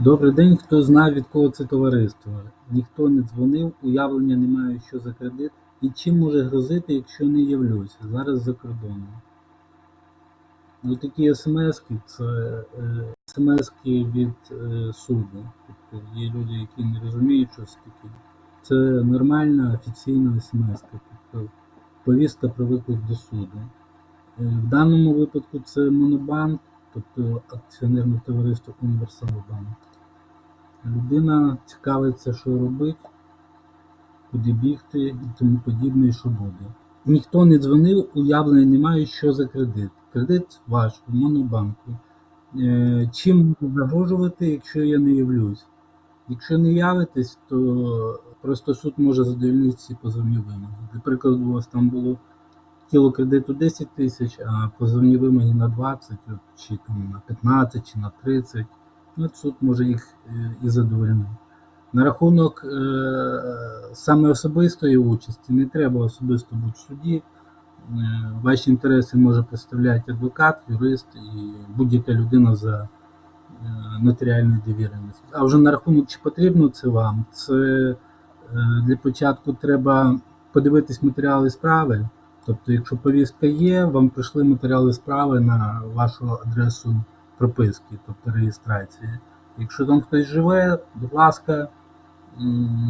Добрий день, хто знає, від кого це товариство? Ніхто не дзвонив, уявлення не маю, що за кредит і чим може грозити, якщо не явлюся. Зараз за кордоном. Ну, такі смски це е, смски від е, суду. Тобто є люди, які не розуміють, що це таке. Це нормальна офіційна смс, тобто повістка про виклик до суду. Е, В даному випадку це Монобанк, тобто акціонерне товариство Універсал Банк. Людина цікавиться, що робить, куди бігти і тому подібне, і що буде. Ніхто не дзвонив, уявлення немає, що за кредит. Кредит ваш в монобанку. Е, Чим загрожувати, якщо я не явлюсь? Якщо не явитесь, то просто суд може задовольнити ці позовні вимоги. Для прикладу, у вас там було тіло кредиту 10 тисяч, а позовні вимоги на 20, чи там на 15, чи на 30. Суд може їх е, і задовольнити. На рахунок е, саме особистої участі не треба особисто бути в суді. Е, Ваші інтереси може представляти адвокат, юрист і будь-яка людина за нотаріальною довіреністю. А вже на рахунок, чи потрібно це вам, це для початку треба подивитись матеріали справи. Тобто, якщо повістка є, вам прийшли матеріали справи на вашу адресу прописки, тобто реєстрації. Якщо там хтось живе, будь ласка,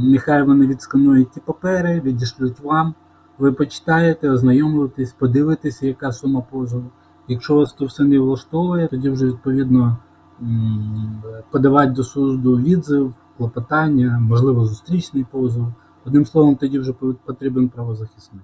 нехай вони відсканують ті папери, відішлють вам. Ви почитаєте, ознайомитесь, подивитеся, яка сума позову. Якщо вас то все не влаштовує, тоді вже відповідно подавати до суду відзив, клопотання, можливо, зустрічний позов. Одним словом, тоді вже потрібен правозахисник.